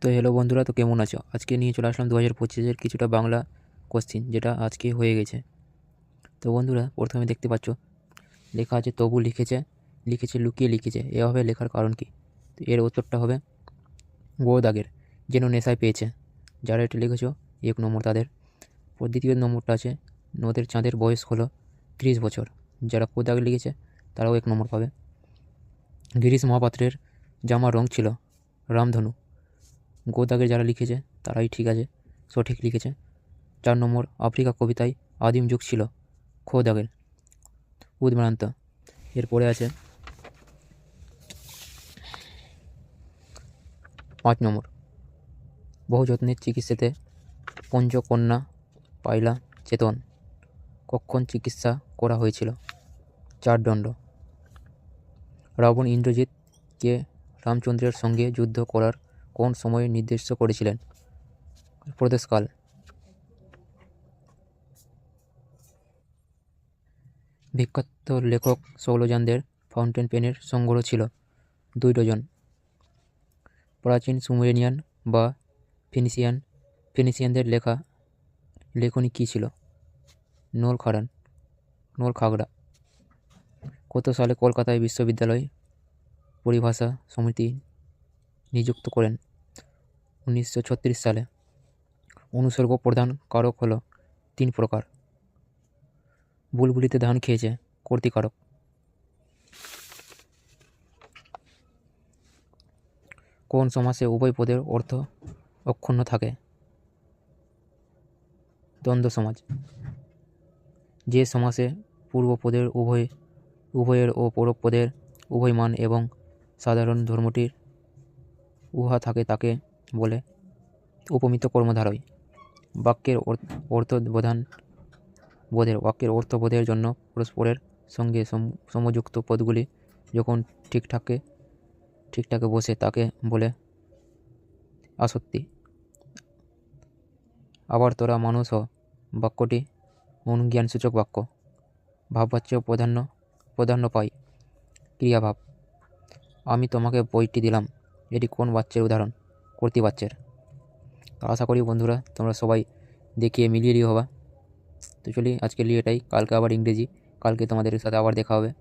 তো হ্যালো বন্ধুরা, তো কেমন আছো? আজকে নিয়ে চলে আসলাম দু হাজার পঁচিশের কিছুটা বাংলা কোশ্চিন যেটা আজকে হয়ে গেছে। তো বন্ধুরা, প্রথমে দেখতে পাচ্ছ, লেখা আছে, তবু লিখেছে লিখেছে, লুকিয়ে লিখেছে। এভাবে লেখার কারণ কি? তো এর উত্তরটা হবে গো দাগের যেন নেশায় পেয়েছে। যারা এটা লিখেছ, এক নম্বর তাদের। দ্বিতীয় নম্বরটা আছে, নদের চাঁদের বয়স হলো ত্রিশ বছর। যারা কোদাগ লিখেছে, তারাও এক নম্বর পাবে। গিরিশ মহাপাত্রের জামার রং ছিল রামধনু। গোদাগের যারা লিখেছে, তারাই ঠিক আছে, সঠিক লিখেছে। চার নম্বর, আফ্রিকা কবিতায় আদিম যুগ ছিল, খোদাগের। উদ্ভ্রান্ত এরপরে আছে পাঁচ নম্বর। বহু যত্নের চিকিৎসাতে পঞ্চকন্যা পাইলা চেতন কখন চিকিৎসা করা হয়েছিল। চার দণ্ড। রাবণ ইন্দ্রজিৎকে রামচন্দ্রের সঙ্গে যুদ্ধ করার কোন সময়ে নির্দেশ করেছিলেন? প্রদেশকাল। বিখ্যাত লেখক শৌলজানদের ফাউন্টেন পেনের সংগ্রহ ছিল দুই ডজন। প্রাচীন সুমেরিয়ান বা ফিনিশিয়ান, ফিনিশিয়ানদের লেখা, লেখনী কী ছিল? নোল খাড়ান নোল খাগড়া কত সালে কলকাতায় বিশ্ববিদ্যালয় পরিভাষা সমিতি নিযুক্ত করেন। উনিশশো ছত্রিশ সালে অনুসর্গ প্রধান কারক হলো তিন প্রকার। বুলবুলিতে ধান খেয়েছে কর্তিকারক কোন সমাসে উভয় পদের অর্থ অক্ষুণ্ণ থাকে? দ্বন্দ্ব সমাজ। যে সমাসে পূর্বপদের উভয়, উভয়ের ও পরপদের উভয় মান এবং সাধারণ ধর্মটির উহা থাকে তাকে বলে উপমিত কর্মধারয় বাক্যের অর- অর্থবোধান বোধের, বাক্যের অর্থবোধের জন্য পরস্পরের সঙ্গে সম- সমযুক্ত পদগুলি যখন ঠিকঠাকে ঠিকঠাকে বসে তাকে বলে আসক্তি। আবার তোরা মানুষ বাক্যটি অনুজ্ঞানসূচক বাক্য। ভাববাচ্য প্রাধান্য প্রাধান্য পায় ক্রিয়াভাব। আমি তোমাকে বইটি দিলাম। এটি কোন বাচ্চার উদাহরণ? কর্তি বাচ্চার। তো আশা করি বন্ধুরা, তোমরা সবাই দেখিয়ে মিলিয়ে হবা। তো চলি আজকে লিয়ে এটাই কালকে আবার ইংরেজি। কালকে তোমাদের সাথে আবার দেখা হবে।